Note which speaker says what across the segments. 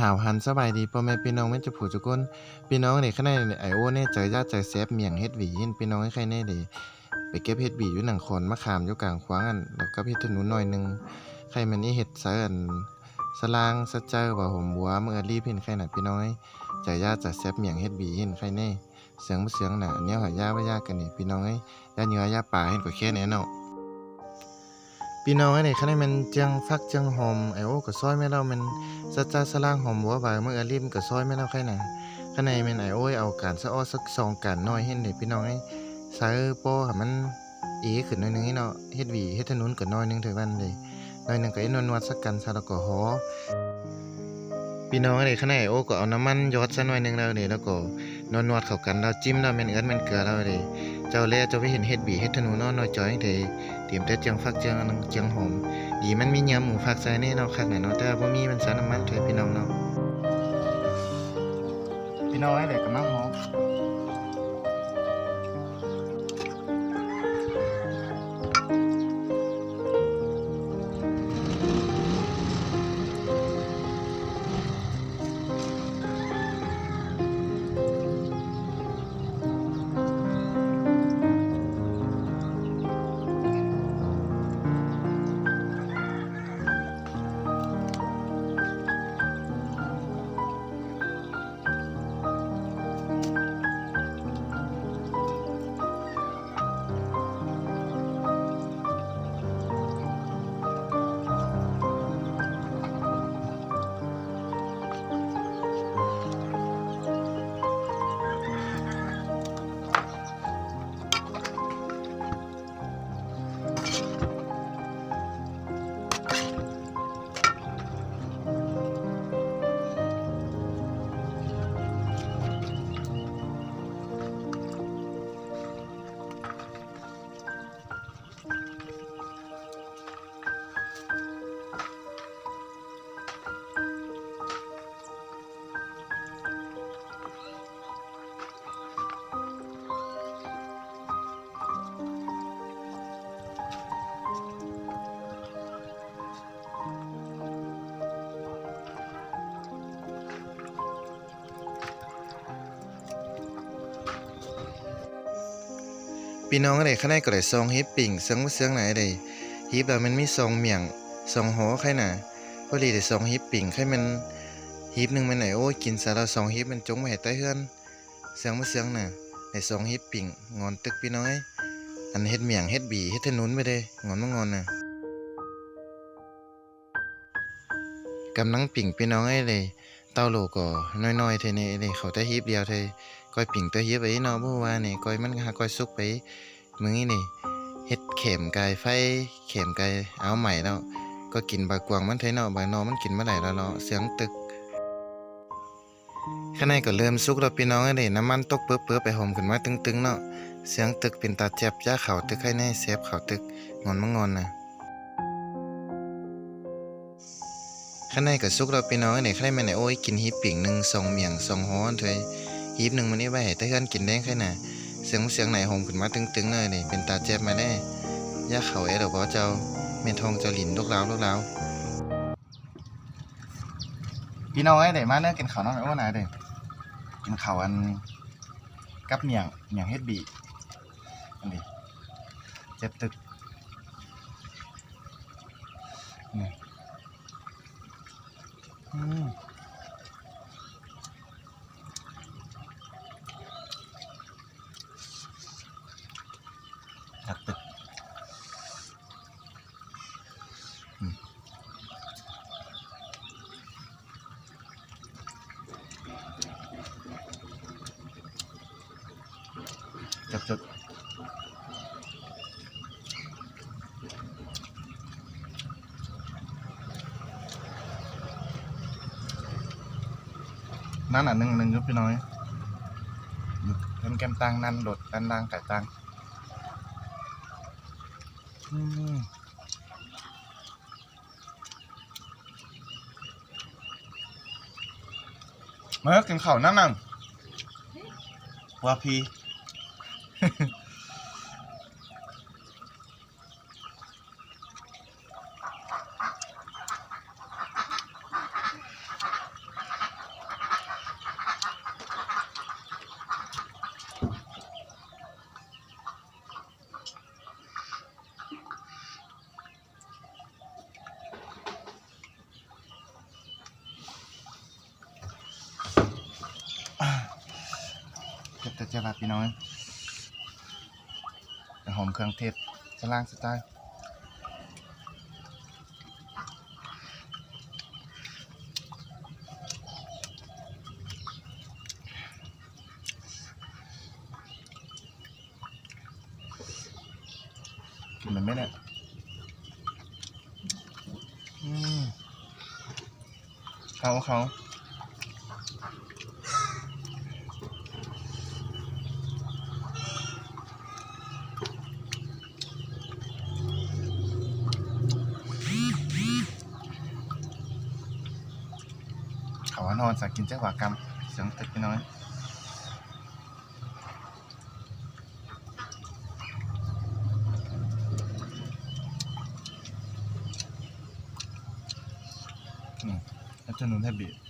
Speaker 1: หาวหันสบายดีพ่อแม่พี่น้องแม่จะผูจุกคนพี่น้องนี่ข้างในไอโอเนี่ยใจญาติใจแซบเมียงเฮ็ดหวียินพี่น้องให้ใครแน่เด้ไปเก็บเฮ็ดหวีอยู่หนังคอนมะขามอยู่กลางขวางอันแล้วก็เฮ็ดถนนหน่อยหนึงใครมันนี่เฮ็ดเซะอันสลางสะเจอว่หอมบัวเมื่อรีบเห็นใครน่ะพี่น้อยใจญาติใจแซบเมียงเฮ็ดหวียินใครแน่เสียงบ่เสียงน่ะแนวหายาว่ายากกันนี่พี่น้องเอ้ยยาเหนือยาป่าเห็นก็แค่นี้เนาะ พี่น้องไอ้นี่คันนมันจังฟักจังหอมไอโอ้ก็ซอยแม่เรามันสัจจาสลางหอมบัวบาเมื่อริมก็ซอยแม่เราใครน่ะข้างในมันไอโอ้ยเอาการสะอ้อสักสองการน้อยเห็นเด้พี่น้องไอ้ใส่โปให้มันอีขึ้นหน่อยหนึงเนาะเฮ็ดวีเฮ็ดถนนก็น้อยหนึงเท่านั้นเลยน้อยหนึงก็ไอ้นวดๆสักกันซะแล้วก็หอพี่น้องไอ้นี่ข้างในไอ้โอก็เอาน้ำมันยอดซะหน่อยหนึงแล้วนี่แล้วก็นวดๆเข้ากันแล้วจิ้มแล้วแม่นเอิ้นแม่นเกลือแล้วเด้ เจ้าแลเจ้าไปเห็นเฮ็ดบีเฮ็ดธนูนอนน้อยจ้อยเด้เตรียมแต่เจียงฟักเจียงเจียงหอมดีมันมีเนื้อหมูฟักใส่แน่นอนคักแน่นอนแต่ว่าบ่มีมันสารน้ำมันเถอะพี่น้องเนาะพี่น้องให้ได้กำลังหอม พี่น้องอะได้ข้างในก็ได้ซองฮิปปิ้งเสียงบ่เสียงไหนได้ฮิปแล้วมันมีซองเมียงซองหอใครน่ะพอดีได้ซองฮิปปิ้งใครมันฮิปหนึ่งมันไหนโอ้กินซะแล้วซองฮิปมันจงไว้ให้ใต้เฮือนเสียงบ่เสียงน่ะได้ซองฮิปปิ้งงอนตึกพี่น้อยอันเฮ็ดเมียงเฮ็ดบีเฮ็ดถนนไปเด้งอนบ่งอนน่ะกำลังปิ่งพี่น้องไอ้เลย เต้าโลก็น้อยๆเท่านี้เลยเขาแต่ฮีบเดียวเทก้อยปิ่งตัวฮีบไปเนาะเพราะว่านนี่ก้อยมันหาก้อยสุกไปมื้อนี้นี่เฮ็ดเข็มไก่ไฟเข็มไก่เอาใหม่แล้วก็กินบากวางมันเท่เนาะบากนอมันกินมาได้แล้วเนาะเสียงตึกข้างในก็เริ่มสุกแล้วพี่น้องไอ้เลยน้ำมันตกเปื้อๆไปหอมขึ้นมาตึงๆเนาะเสียงตึกเป็นตาเจ็บยาเข่าตึกให้แน่เซฟเข่าตึกงอนมางอนน่ะ ข้างในก็สุกแล้วพี่น้องไอ้ข้างในมันไอ้โอ้ยกินฮีบปิ่งหนึ่งสองเมียงสองฮ้อนเถยฮีบหนึ่งมันนี่ไว้ให้แต่เฮือนกินได้แค่น่ะเสียงเสียงไหนหอมขึ้นมาตึงๆเลยนี่เป็นตาเจ็บมาแน่ย่าเขาเอ๋ดอกบ่เจ้าเมทองเจ้าหลินลูกเลาลูกเลาพี่น้องไอ้เด้มาเนื้อกินข้าวน้องไอ้โอ้น่ะเด้กินข้าวอันกับเมียงเมียงเฮ็ดบีอันนี้เจ็บตึกนี่ อืมจับตึกอืมจับตึก นั่นอะหนึ่งหนึ่งครับพี่น้อยเล่นแกมตังนั่นโดดดันดังไก่ตังอืมมากินข้าวนั่งนั่งว่าพี่ เจ้าว่าพี่น้องหอมเครื่องเทศสล่างสไตล์กินมันไหมเนี่ยเขาเขา เขาว่านอนสักกินเจ้าหวากรรมเสียงตึกพี่น้อยนี่แล้วจะนุ่นให้บีบเ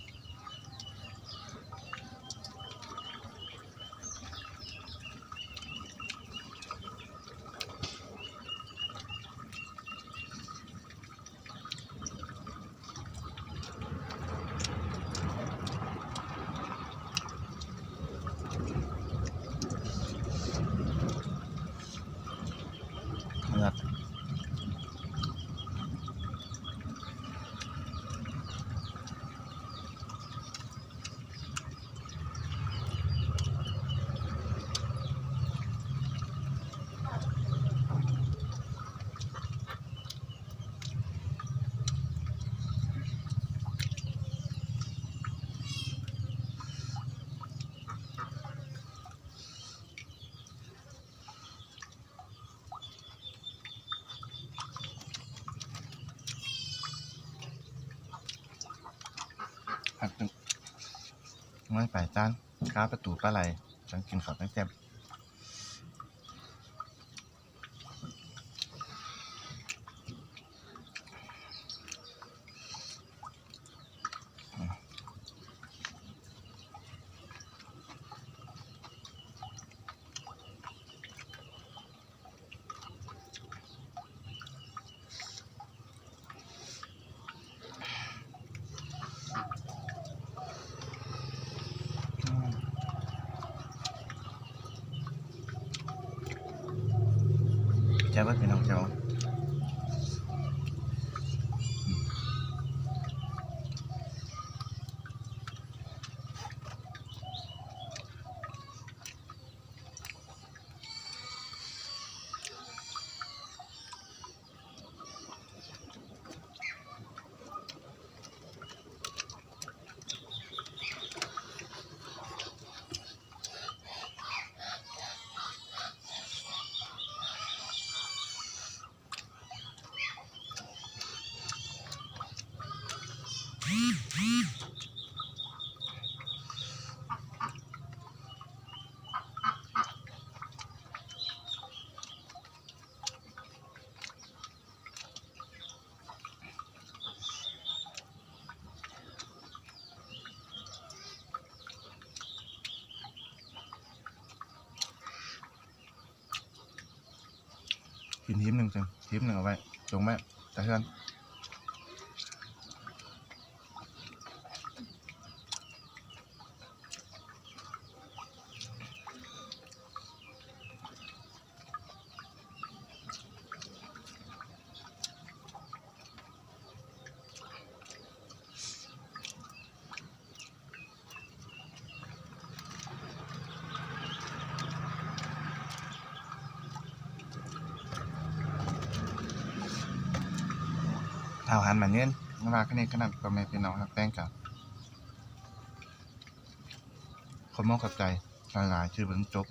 Speaker 1: ไม่ไปจานค้าประตูปลาไหลจังกินข้าวตั้งแต่ แจ้าว่าพี่น้องเจ้า กินทีมหนึ่งจังทีมหนึ่งเอาไว้จงไว้ตะเฮือน เอาหันมาเน้นมาขนาดขนาดก็ไม่เป็นน้องครับแป้งกับคนมองขับใจหลายๆชื่อเบิ้งจบ